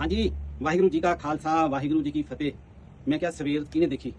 ਹਾਂਜੀ, ਵਾਹਿਗੁਰੂ ਜੀ ਕਾ ਖਾਲਸਾ, ਵਾਹਿਗੁਰੂ ਜੀ ਕੀ ਫਤਿਹ। ਮੈਂ ਕਿਹਾ, ਸਵੇਰ ਕਿਹਨੇ ਦੇਖੀ?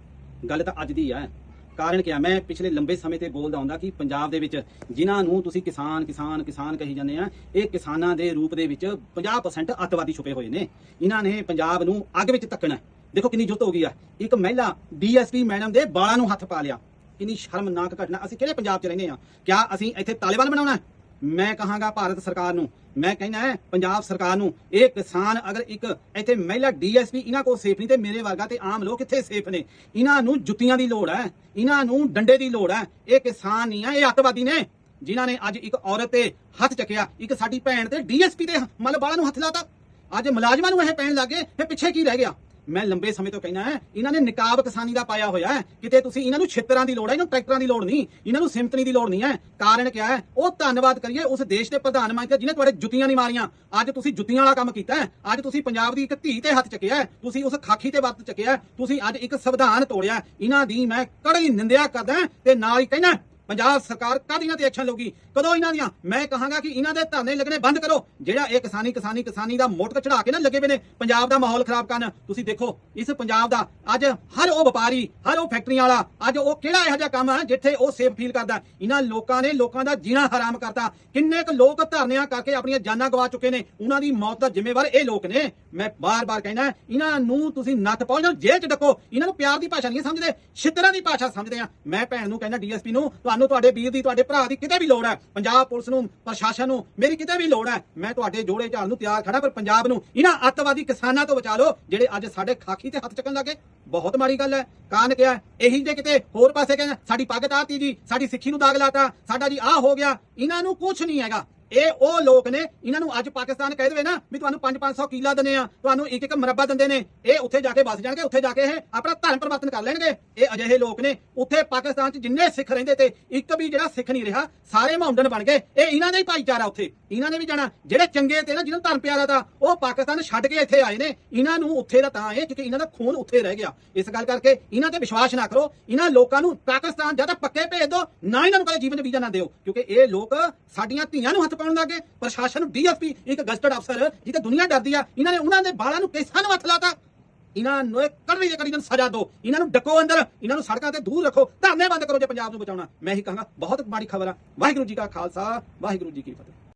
ਗੱਲ ਤਾਂ ਅੱਜ ਦੀ ਹੈ ਕਾਰਨ ਕਿਆ? ਮੈਂ ਪਿਛਲੇ ਲੰਬੇ ਸਮੇਂ ਤੇ ਬੋਲਦਾ ਹੁੰਦਾ ਕਿ ਪੰਜਾਬ ਦੇ ਵਿੱਚ ਜਿਨ੍ਹਾਂ ਨੂੰ ਤੁਸੀਂ ਕਿਸਾਨ ਕਿਸਾਨ ਕਿਸਾਨ ਕਹੀ ਜਾਂਦੇ ਆ, ਇਹ ਕਿਸਾਨਾਂ ਦੇ ਰੂਪ ਦੇ ਵਿੱਚ 50% ਅੱਤਵਾਦੀ ਛੁਪੇ ਹੋਏ ਨੇ। ਇਹਨਾਂ ਨੇ ਪੰਜਾਬ ਨੂੰ ਅੱਗ ਵਿੱਚ ਧੱਕਣਾ। ਦੇਖੋ ਕਿੰਨੀ ਜੁੱਤ ਹੋ ਗਈ ਆ। ਇੱਕ ਮਹਿਲਾ ਡੀਐਸਪੀ ਮੈਡਮ ਦੇ ਬਾਲਾਂ ਨੂੰ ਹੱਥ ਪਾ ਲਿਆ। ਕਿੰਨੀ ਸ਼ਰਮਨਾਕ ਘਟਨਾ। ਅਸੀਂ ਕਿਹੜੇ ਪੰਜਾਬ 'ਚ ਰਹਿੰਦੇ ਆ? ਕਿਆ ਅਸੀਂ ਇੱਥੇ ਤਾਲਿਬਾਨ ਬਣਾਉਣਾ? ਮੈਂ ਕਹਾਂਗਾ ਭਾਰਤ ਸਰਕਾਰ ਨੂੰ, ਮੈਂ ਕਹਿੰਦਾ ਹੈ ਪੰਜਾਬ ਸਰਕਾਰ ਨੂੰ, ਇਹ ਕਿਸਾਨ ਅਗਰ ਇੱਕ ਇੱਥੇ ਮਹਿਲਾ ਡੀਐਸਪੀ ਇਹਨਾਂ ਕੋਲ ਸੇਫ ਨਹੀਂ ਤੇ ਮੇਰੇ ਵਰਗਾ ਤੇ ਆਮ ਲੋਕ ਕਿੱਥੇ ਸੇਫ ਨੇ? ਇਹਨਾਂ ਨੂੰ ਜੁੱਤੀਆਂ ਦੀ ਲੋੜ ਹੈ, ਇਹਨਾਂ ਨੂੰ ਡੰਡੇ ਦੀ ਲੋੜ ਹੈ, ਇਹ ਕਿਸਾਨ ਨਹੀਂ ਆ ਇਹ ਅੱਤਵਾਦੀ ਨੇ। ਜਿਨ੍ਹਾਂ ਨੇ ਅੱਜ ਇੱਕ ਔਰਤ ਤੇ ਹੱਥ ਚੱਕਿਆ, ਇੱਕ ਸਾਡੀ ਭੈਣ ਤੇ ਡੀਐਸਪੀ ਦੇ ਮਤਲਬ ਬਾਲਾਂ ਨੂੰ ਹੱਥ ਲਾਤਾ। ਅੱਜ ਮੁਲਾਜ਼ਮਾਂ ਨੂੰ ਇਹ ਪੈਣ ਲੱਗੇ ਫਿਰ ਪਿੱਛੇ ਕੀ ਰਹਿ ਗਿਆ? ਮੈਂ ਲੰਬੇ ਸਮੇਂ ਤੋਂ ਕਹਿਣਾ ਹੈ, ਇਹਨਾਂ ਨੇ ਨਕਾਬ ਕਿਸਾਨੀ ਦਾ ਪਾਇਆ ਹੋਇਆ ਹੈ। ਕਿਤੇ ਤੁਸੀਂ ਇਹਨਾਂ ਨੂੰ ਛਿੱਤਰਾਂ ਦੀ ਲੋੜ ਹੈ, ਇਹਨਾਂ ਨੂੰ ਟਰੈਕਟਰਾਂ ਦੀ ਲੋੜ ਨਹੀਂ, ਇਹਨਾਂ ਨੂੰ ਸਿਮਤਨੀ ਦੀ ਲੋੜ ਨਹੀਂ ਹੈ। ਕਾਰਨ ਕਿਆ ਹੈ? ਉਹ ਧੰਨਵਾਦ ਕਰੀਏ ਉਸ ਦੇਸ਼ ਦੇ ਪ੍ਰਧਾਨ ਮੰਤਰੀ ਜਿਹਨੇ ਤੁਹਾਡੇ ਜੁੱਤੀਆਂ ਨਹੀਂ ਮਾਰੀਆਂ। ਅੱਜ ਤੁਸੀਂ ਜੁੱਤੀਆਂ ਵਾਲਾ ਕੰਮ ਕੀਤਾ ਹੈ। ਅੱਜ ਤੁਸੀਂ ਪੰਜਾਬ ਦੀ ਇੱਕ ਧੀ ਤੇ ਹੱਥ ਚੱਕਿਆ ਤੁਸੀਂ ਉਸ ਖਾਖੀ ਤੇ ਵਰਤ ਚੱਕਿਆ ਤੁਸੀਂ ਅੱਜ ਇੱਕ ਸੰਵਿਧਾਨ ਤੋੜਿਆ ਇਹਨਾਂ ਦੀ ਮੈਂ ਕੜੀ ਨਿੰਦਿਆ ਕਰਦਾ ਤੇ ਨਾਲ ਹੀ ਕਹਿਣਾ ਪੰਜਾਬ ਸਰਕਾਰ ਕਦ ਤੇ ਐਕਸ਼ਨ ਲਊਗੀ? ਕਦੋਂ ਇਹਨਾਂ ਦੀਆਂ? ਮੈਂ ਕਹਾਂਗਾ ਕਿ ਇਹਨਾਂ ਦੇ ਧਰਨੇ ਲੱਗਣੇ ਬੰਦ ਕਰੋ। ਜਿਹੜਾ ਇਹ ਕਿਸਾਨੀ ਕਿਸਾਨੀ ਕਿਸਾਨੀ ਦਾ ਮੋਟਕ ਚੜਾ ਕੇ ਨਾ ਲੱਗੇ ਪਏ ਨੇ, ਪੰਜਾਬ ਦਾ ਮਾਹੌਲ ਖਰਾਬ ਕਰਨ। ਤੁਸੀਂ ਦੇਖੋ, ਇਸ ਪੰਜਾਬ ਦਾ ਅੱਜ ਹਰ ਉਹ ਵਪਾਰੀ, ਹਰ ਉਹ ਫੈਕਟਰੀਆਂ ਵਾਲਾ, ਅੱਜ ਉਹ ਕਿਹੜਾ ਇਹੋ ਜਿਹਾ ਕੰਮ ਹੈ ਜਿੱਥੇ ਉਹ ਸੇਫ ਫੀਲ ਕਰਦਾ ਇਹਨਾਂ ਲੋਕਾਂ ਨੇ ਲੋਕਾਂ ਦਾ ਜੀਣਾ ਹਰਾਮ ਕਰਤਾ। ਕਿੰਨੇ ਕੁ ਲੋਕ ਧਰਨਿਆਂ ਕਰਕੇ ਆਪਣੀਆਂ ਜਾਨਾਂ ਗਵਾ ਚੁੱਕੇ ਨੇ। ਉਹਨਾਂ ਦੀ ਮੌਤ ਦਾ ਜ਼ਿੰਮੇਵਾਰ ਇਹ ਲੋਕ ਨੇ। ਮੈਂ ਬਾਰ-ਬਾਰ ਕਹਿਣਾ ਇਹਨਾਂ ਨੂੰ ਤੁਸੀਂ ਨੱਥ ਪਾਓ ਜਾਂ ਜੇਲ੍ਹ ਚ ਡੱਕੋ। ਇਹਨਾਂ ਨੂੰ ਪਿਆਰ ਦੀ ਭਾਸ਼ਾ ਨਹੀਂ ਸਮਝਦੇ, ਛਿੱਤਰਾਂ ਦੀ ਭਾਸ਼ਾ ਸਮਝਦੇ ਆ। ਮੈਂ ਭੈਣ ਨੂੰ ਕਹਿੰਦਾ, ਡੀਐਸਪੀ ਨੂੰ, ਤੁਹਾਨੂੰ ਤੁਹਾਡੇ ਵੀਰ ਦੀ, ਤੁਹਾਡੇ ਭਰਾ ਦੀ ਕਿਤੇ ਵੀ ਲੋੜ ਹੈ। ਪੰਜਾਬ ਪੁਲਿਸ ਨੂੰ, ਪ੍ਰਸ਼ਾਸਨ ਨੂੰ ਮੇਰੀ ਕਿਤੇ ਵੀ ਲੋੜ ਹੈ। ਮੈਂ ਤੁਹਾਡੇ ਜੋੜੇ ਝਾੜ ਨੂੰ ਤਿਆਰ ਖੜਾ, ਪਰ ਪੰਜਾਬ ਨੂੰ ਇਹਨਾਂ ਅੱਤਵਾਦੀ ਕਿਸਾਨਾਂ ਤੋਂ ਬਚਾ ਲਓ, ਜਿਹੜੇ ਅੱਜ ਸਾਡੇ ਖਾਕੀ ਤੇ ਹੱਥ ਚੱਕਣ ਲੱਗੇ। ਬਹੁਤ ਮਾੜੀ ਗੱਲ ਹੈ। ਕਾਰਨ ਕਿਹਾ ਇਹੀ ਜੇ ਕਿਤੇ ਹੋਰ ਪਾਸੇ ਕਹਿੰਦੇ ਸਾਡੀ ਪੱਗ ਤਾਤੀ ਜੀ, ਸਾਡੀ ਸਿੱਖੀ ਨੂੰ ਦਾਗ ਲਾਤਾ, ਸਾਡਾ ਜੀ ਆਹ ਹੋ ਗਿਆ। ਇਹਨਾਂ ਨੂੰ ਕੁਝ ਨਹੀਂ ਹੈਗਾ। ਇਹ ਉਹ ਲੋਕ ਨੇ, ਇਹਨਾਂ ਨੂੰ ਅੱਜ ਪਾਕਿਸਤਾਨ ਕਹਿ ਦੇਵੇ ਨਾ ਵੀ ਤੁਹਾਨੂੰ 5-500 ਕਿਲਾ ਦਿੰਦੇ ਆ, ਤੁਹਾਨੂੰ ਇੱਕ ਇੱਕ ਮਰਬਾ ਦਿੰਦੇ ਨੇ। ਇਹ ਉੱਥੇ ਜਾ ਕੇ ਵਸ ਜਾਣਗੇ, ਉੱਥੇ ਜਾ ਕੇ ਇਹ ਆਪਣਾ ਧਰਮ ਪਰਿਵਰਤਨ ਕਰ ਲੈਣਗੇ। ਇਹ ਅਜਿਹੇ ਲੋਕ ਨੇ, ਉੱਥੇ ਪਾਕਿਸਤਾਨ 'ਚ ਜਿੰਨੇ ਸਿੱਖ ਰਹਿੰਦੇ ਤੇ ਇੱਕ ਵੀ ਜਿਹੜਾ ਸਿੱਖ ਨਹੀਂ ਰਿਹਾ, ਸਾਰੇ ਮੌਂਡਨ ਬਣ ਗਏ। ਇਹ ਇਹਨਾਂ ਦਾ ਹੀ ਭਾਈਚਾਰਾ ਉੱਥੇ, ਇਹਨਾਂ ਨੇ ਵੀ ਜਾਣਾ। ਜਿਹੜੇ ਚੰਗੇ ਤੇ ਨਾ, ਜਿਹਨਾਂ ਨੂੰ ਧਰਮ ਪਿਆਰਾ ਤਾਂ ਉਹ ਪਾਕਿਸਤਾਨ ਛੱਡ ਕੇ ਇੱਥੇ ਆਏ ਨੇ। ਇਹਨਾਂ ਨੂੰ ਉੱਥੇ ਦਾ ਤਾਂ ਇਹ, ਕਿਉਂਕਿ ਇਹਨਾਂ ਦਾ ਖੂਨ ਉੱਥੇ ਰਹਿ ਗਿਆ। ਇਸ ਗੱਲ ਕਰਕੇ ਇਹਨਾਂ ਤੇ ਵਿਸ਼ਵਾਸ ਨਾ ਕਰੋ। ਇਹਨਾਂ ਲੋਕਾਂ ਨੂੰ ਪਾਕਿਸਤਾਨ ਜਾਂ ਤਾਂ ਪੱਕੇ ਭੇਜ ਦਿਓ, ਨਾ ਇਹਨਾਂ ਨੂੰ ਕਦੇ ਜੀਵਨ ਵੀਜ਼ਾ ਨਾ ਦਿਓ, ਕਿਉਂਕਿ ਇਹ ਲੋਕ ਸਾਡੀਆਂ ਧੀਆਂ ਨੂੰ ਹੱਥ ਪਾਉਣ ਲੱਗੇ। ਪ੍ਰਸ਼ਾਸਨ ਨੂੰ ਡੀਐਸਪੀ, ਇੱਕ ਗਜ਼ਟਡ ਅਫਸਰ ਜਿੱਤੇ ਦੁਨੀਆ ਡਰਦੀ ਆ, ਇਹਨਾਂ ਨੇ ਉਹਨਾਂ ਦੇ ਬਾਲਾਂ ਨੂੰ ਕਿਸਾਂ ਨੂੰ ਹੱਥ ਲਾਤਾ। ਇਹਨਾਂ ਨੂੰ ਕੜਵੀ ਦੇ ਕੜੀ ਨੂੰ ਸਜ਼ਾ ਦਿਓ। ਇਹਨਾਂ ਨੂੰ ਡੱਕੋ ਅੰਦਰ। ਇਹਨਾਂ ਨੂੰ ਸੜਕਾਂ ਤੇ ਦੂਰ ਰੱਖੋ। ਧਰਨੇ ਬੰਦ ਕਰੋ ਜੇ ਪੰਜਾਬ ਨੂੰ ਬਚਾਉਣਾ। ਮੈਂ ਹੀ ਕਹਾਂਗਾ। ਬਹੁਤ ਮਾੜੀ ਖਬਰ ਆ। ਵਾਹਿਗੁਰੂ ਜੀ ਕਾ ਖਾਲਸਾ। ਵਾਹਿਗੁਰੂ ਜੀ ਕੀ ਫਤਿਹ।